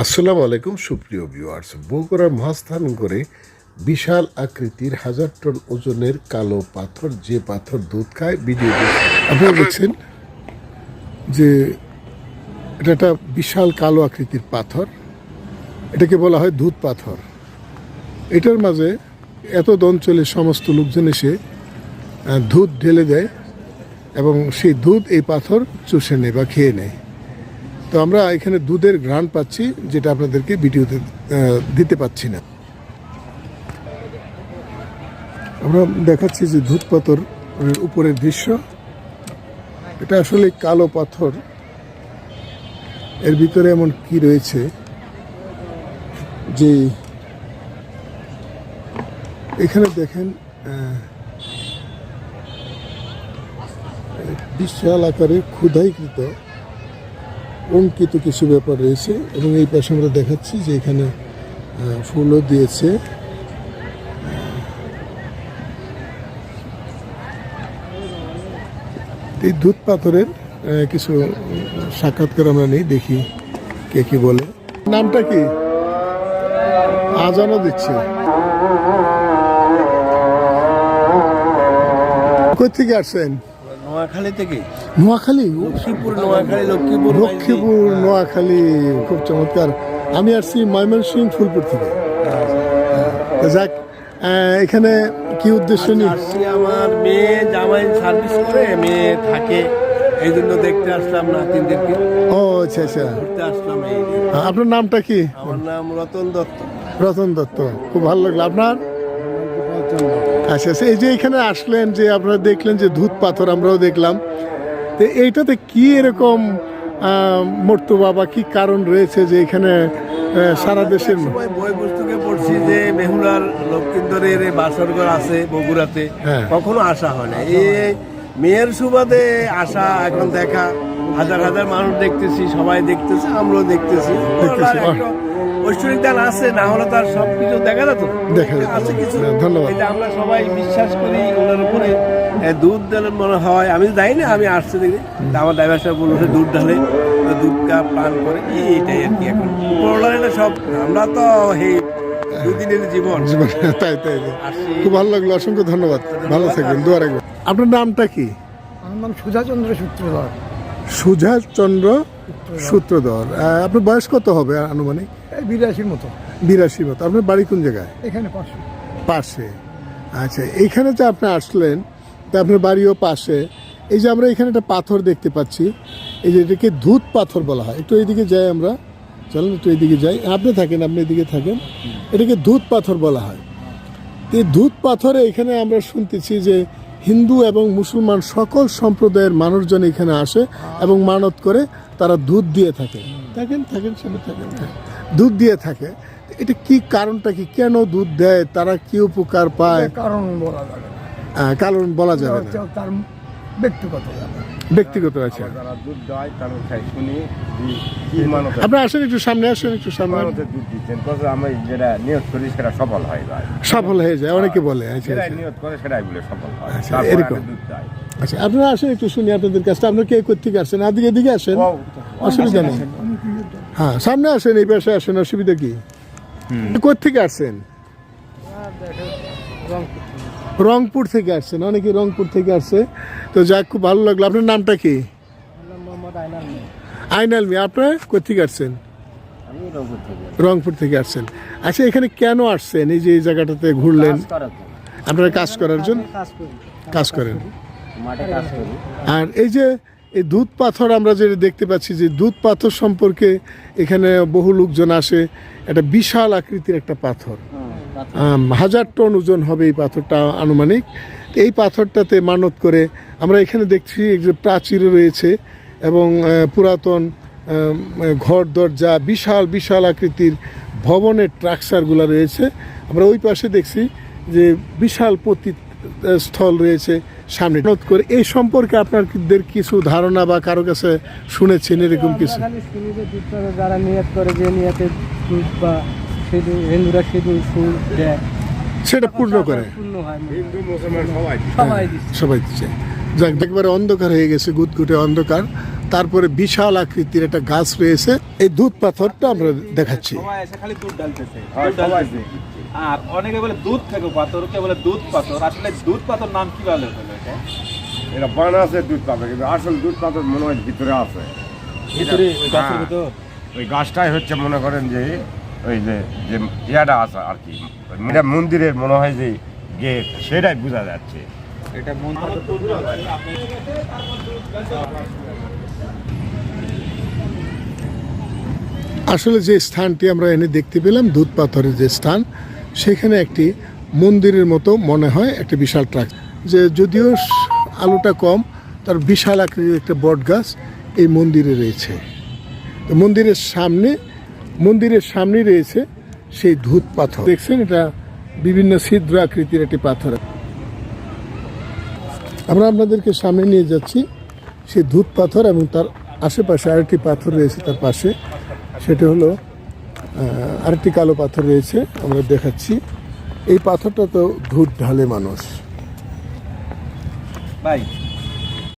আসসালামু আলাইকুম, সুপ্রিয় ভিউয়ার্স বগুড়ার মহাস্থান করে বিশাল আকৃতির হাজার টন ওজনের কালো পাথর, যে পাথর দুধ খায় ভিডিও আপনারা দেখছেন যে এটা একটা বিশাল কালো আকৃতির পাথর। এটাকে বলা হয় দুধ পাথর। এটার মাঝে এত অঞ্চলের সমস্ত লোকজন এসে দুধ ঢেলে দেয় এবং সেই দুধ এই পাথর চুষে নেয় বা খেয়ে নেয়। তো আমরা এখানে দুধের ঘ্রাণ পাচ্ছি, যেটা আপনাদেরকে ভিডিওতে দিতে পাচ্ছি না। আমরা দেখাচ্ছি যে দুধ পাথর উপরের দৃশ্য। এটা আসলে কালো পাথর। এর ভিতরে এমন কি রয়েছে যে এখানে দেখেন বিশাল আকারে ক্ষুধাইকৃত অঙ্কিত কিছু ব্যাপার রয়েছে এবং এই পাশে আমরা দেখাচ্ছি যে এখানে ফুলও দিয়েছে। এই দুধ পাথরের কিছু সাক্ষাৎকার আমরা নেই, দেখি কে কি বলে। নামটা কি? আজানও দিচ্ছে। কোথেকে আসছেন? নোয়াখালী থেকে? নোয়াখালী? লক্ষ্মীপুর নোয়াখালী লক্ষ্মীপুর লক্ষ্মীপুর নোয়াখালী খুব চমৎকার। আমি আসছি ময়মনসিং ফুলপুর থেকে। যাক আহ, এখানে কি উদ্দেশ্য নিয়ে? আমার মেয়ে জামাই সার্ভিস করে মেয়ে থাকে এই জন্য দেখতে আসলাম না তিনদেরকে ও আচ্ছা আচ্ছা। ঘুরতে আসলাম এই আপনার নামটা কি? আমার নাম রতন দত্ত। রতন দত্ত খুব ভালো লাগল। আপনার? আচ্ছা আচ্ছা এই যে এখানে আসলেন যে আপনারা দেখলেন যে ধূত পাথর আমরাও দেখলাম। তো এইটাতে কি এরকম মর্তু বাবা কি কারণ রয়েছে যে এখানে সারা দেশের বই পুস্তকে পড়ছি যে মেহুলার লক্ষ্মীন্দরের এই বাসরঘর আছে বগুড়াতে। হ্যাঁ। কখনো আসা হয় না এই মেয়ের সুবাদে আসা এখন দেখা হাজার হাজার মানুষ দেখতেছি সবাই দেখতেছে আমরাও দেখতেছি। ঐশ্বরিক দান আছে না হলে তার সব কিছু দেখা যেত দেখা যেত। আছে কিছু। হ্যাঁ, ধন্যবাদ। আমরা সবাই বিশ্বাস করি ওনার উপরে। দুধ দিলে মনে হয় আমি যাই না আমি আসছি দেখি। তা আমার ড্রাইভার সাহেব বলছে দুধ ঢালে। দুধ কা পান করে এইটাই আর কি এখন। উপরওয়ালার এটা সব। আমরা তো এই দুদিনের জীবন। জীবনে তাই তাই। তাই। খুব ভালো লাগল অসংখ্য ধন্যবাদ। ভালো থাকবেন দোয়া রাখবেন। আপনার নামটা কি? আমার নাম সুধাচন্দ্র সূত্রধর। সুজা চন্দ্র সূত্রধর। আপনার বয়স কত হবে আনুমানিক? বিরাশির মতো। বিরাশি মতো। আপনার বাড়ি কোন জায়গায়? এখানে পাঁচশো পাশে। আচ্ছা এইখানে যে আপনি আসলেন তা আপনার বাড়িও পাশে। এই যে আমরা এখানে একটা পাথর দেখতে পাচ্ছি এই যে এটাকে ধূত পাথর বলা হয়। একটু এইদিকে যাই আমরা। চলেন একটু এইদিকে যাই। আপনি থাকেন আপনি এদিকে থাকেন। এটাকে ধূত পাথর বলা হয়। এই ধূত পাথরে এখানে আমরা শুনতেছি যে হিন্দু এবং মুসলমান সকল সম্প্রদায়ের মানুষজন এখানে আসে এবং মানত করে তারা দুধ দিয়ে থাকে। থাকেন থাকেন সেটা থাকেন। দুধ দিয়ে থাকে। এটা কি কারণটা কি? কেন দুধ দেয়? তারা কি উপকার পায়? কারণ বলা যাবে না। কারণ বলা যাবে তার ব্যক্তিগত ব্যাপার। ব্যক্তিগত আছে। যারা দুধ দেয় তারা শুনি কি আপনি আসেন একটু সামনে আসেন একটু সামনে। দুধ দিচ্ছেন কথা আমি যেটা নিয়ত করি সেটা সফল হয় ভাই। সফল হয়ে যায় অনেকে বলে আচ্ছা আচ্ছা। করে সেটাই বলে সফল হয়। আচ্ছা, এরকম। আচ্ছা আপনারা আসেন একটু শুনি আপনাদের কাছটা আপনারা কে কোথেকে আসেন আদিকে এদিকে আসেন। অসুবিধা নেই। হ্যাঁ সামনে আসেন এই পাশে আসেন অসুবিধা কি? কোথেকে আসছেন? রংপুর থেকে আসছেন অনেকে রংপুর থেকে আসছে। তো যাক খুব ভালো লাগল। আপনার নামটা কি? আইনাল মি আপনার কোথেকে আসছেন? রংপুর থেকে। আসছেন। আচ্ছা এখানে কেন আসছেন? এই যে এই জায়গাটাতে ঘুরলেন। আপনারা কাজ করার জন্য? কাজ করেন। আর এই যে এই দুধ পাথর আমরা যেটা দেখতে পাচ্ছি যে দুধ পাথর সম্পর্কে এখানে বহু লোকজন আসে একটা বিশাল আকৃতির একটা পাথর। আম, হাজার টন ওজন হবে এই পাথরটা আনুমানিক। এই পাথরটাতে মানত করে আমরা এখানে দেখছি যে প্রাচীর রয়েছে এবং পুরাতন ঘর দরজা বিশাল বিশাল আকৃতির ভবনের ট্রাকচারগুলো রয়েছে। আমরা ওই পাশে দেখছি যে বিশাল পতি স্থল রয়েছে সামনে। মানত করে এই সম্পর্কে আপনাদের কিছু ধারণা বা কারও কাছে শুনেছেন এরকম কিছু? যারা নিয়ত করে যে নিয়তে দুধ বা হিন্দুরা সেদিন ফুল দেয়। সেটা পূর্ণ করে। পূর্ণ হয় হিন্দু মুসলমান সবাই সবাই দিচ্ছে। সবাই দিচ্ছে। যাক একবারে অন্ধকার হয়ে গেছে গুটগুটে অন্ধকার। তারপরে বিশাল আকৃতির একটা গাছ রয়েছে। এই দুধ পাথরটা আমরা দেখাচ্ছি। খালি দুধ হ্যাঁ, দুধ সবাই ঢালতেছে। আর অনেকে বলে দুধ থেকে পাথর কে বলে দুধ পাথর। আসলে দুধ পাথর নাম কি বলে হলো এটা? এটা দুধ পাতা কিন্তু আসল দুধ পাতা মনে হয় ভিতরে আছে। ভিতরে ওই গাছের হ্যাঁ। ভিতর? ওই গাছটাই হচ্ছে মনে করেন যে ওই যে যে ইয়াটা আছে আর কি এটা মন্দিরের মনে হয় যে গেট সেটাই বোঝা যাচ্ছে। এটা আসলে যে স্থানটি আমরা এনে দেখতে পেলাম দুধ পাথরের যে স্থান সেখানে একটি মন্দিরের মতো মনে হয় একটা বিশাল ট্রাক। যে যদিও আলোটা কম তার বিশাল আকৃতির একটা বট গাছ এই মন্দিরে রয়েছে। তো মন্দিরের সামনে মন্দিরের সামনে রয়েছে সেই ধূত পাথর। দেখছেন, এটা বিভিন্ন ছিদ্র আকৃতির একটি পাথর। আমরা আপনাদেরকে সামনে নিয়ে যাচ্ছি সেই ধূত পাথর এবং তার আশেপাশে আরেকটি পাথর রয়েছে তার পাশে। সেটা হলো আরেকটি কালো পাথর রয়েছে, আমরা দেখাচ্ছি। এই পাথরটা তো ধূত ঢালে মানুষ। ভাই